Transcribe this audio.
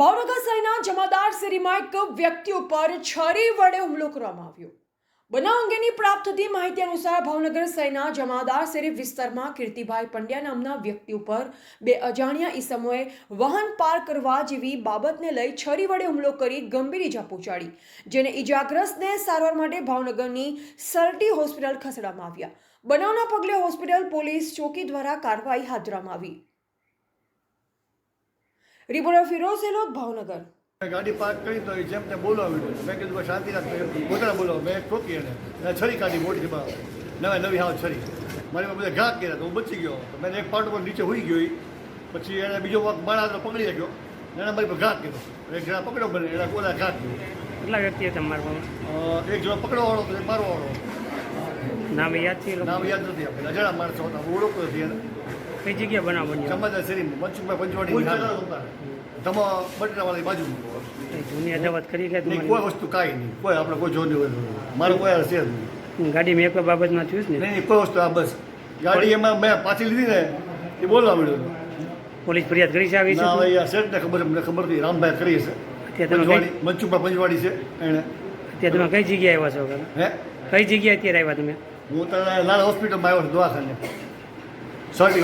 ભાવનગર શહેરના જમાદાર શેરીમાં એક વ્યક્તિ ઉપર છરી વડે હુમલો કરવામાં આવ્યો. બનાવ અંગેની પ્રાપ્ત થતી માહિતી અનુસાર ભાવનગર શહેરના જમાદાર શેરી વિસ્તારમાં કીર્તિભાઈ પંડ્યા નામના વ્યક્તિ ઉપર બે અજાણ્યા ઈસમોએ વાહન પાર કરવા જેવી બાબતને લઈ છરી વડે હુમલો કરી ગંભીર ઈજા પહોંચાડી, જેને ઈજાગ્રસ્તને સારવાર માટે ભાવનગરની સરટી હોસ્પિટલ ખસેડવામાં આવ્યા. બનાવના પગલે હોસ્પિટલ પોલીસ ચોકી દ્વારા કાર્યવાહી હાથ ધરવામાં આવી. રિપોર્ટર ફિરોઝ એલોદ ભાવનગર. મેં ગાડી પાર્ક કરી તો જેમ તે બોલાવી માંડ્યો મેં કીધું શાંતિ રાખ પોતાને બોલાવો. મેં ઠોકી એને. અને છરી કાઢી મોટી નવા નવી હાવ છરી. મારી બધા ઘા કર્યા તો હું બચી ગયો. તો મેં એક પાટ પણ નીચે હોઈ ગયો. પછી એને બીજો વાક મારા પકડી રાખ્યો. એને મારી પર ઘા કર્યો. એક જણા પકડ્યો બને એના કોલા ઘા કર્યો. કેટલા વ્યક્તિ હતા મારા પાસે એક જણા પકડવાવાળો તો એક મારવાવાળો નામ યાદ છે નામ યાદ નથી આપણે અજાણા માણસો હતા. હું ઓળખતો નથી એને. કઈ જગ્યા બનાવ બન્યો શરીરમાં મનસુખભાઈ પંચવાડી તમા બટરાવાળી બાજુ જૂની અદાવત કરી કે નહીં કોઈ વસ્તુ કાંઈ નહીં. કોઈ આપણે કોઈ જોઈ હોય મારું કોઈ છે નહીં. ગાડી મેં કોઈ બાબતમાં થયું ને? નહીં કોઈ વસ્તુ આ બસ. ગાડી એમાં મેં પાછી લીધી ને એ બોલવા મળ્યું પોલીસ ફરિયાદ કરી છે આવી છે હવે આ શેઠને ખબર મને ખબર નથી રામભાઈ કરી છે. મનસુખભાઈ પંચવાડી છે એને. અત્યારે તમે કઈ જગ્યાએ આવ્યા છો હે? કઈ જગ્યાએ અત્યારે આવ્યા તમે? હું તને લાલ હોસ્પિટલમાં આવ્યો છું દવાખાને. સોરી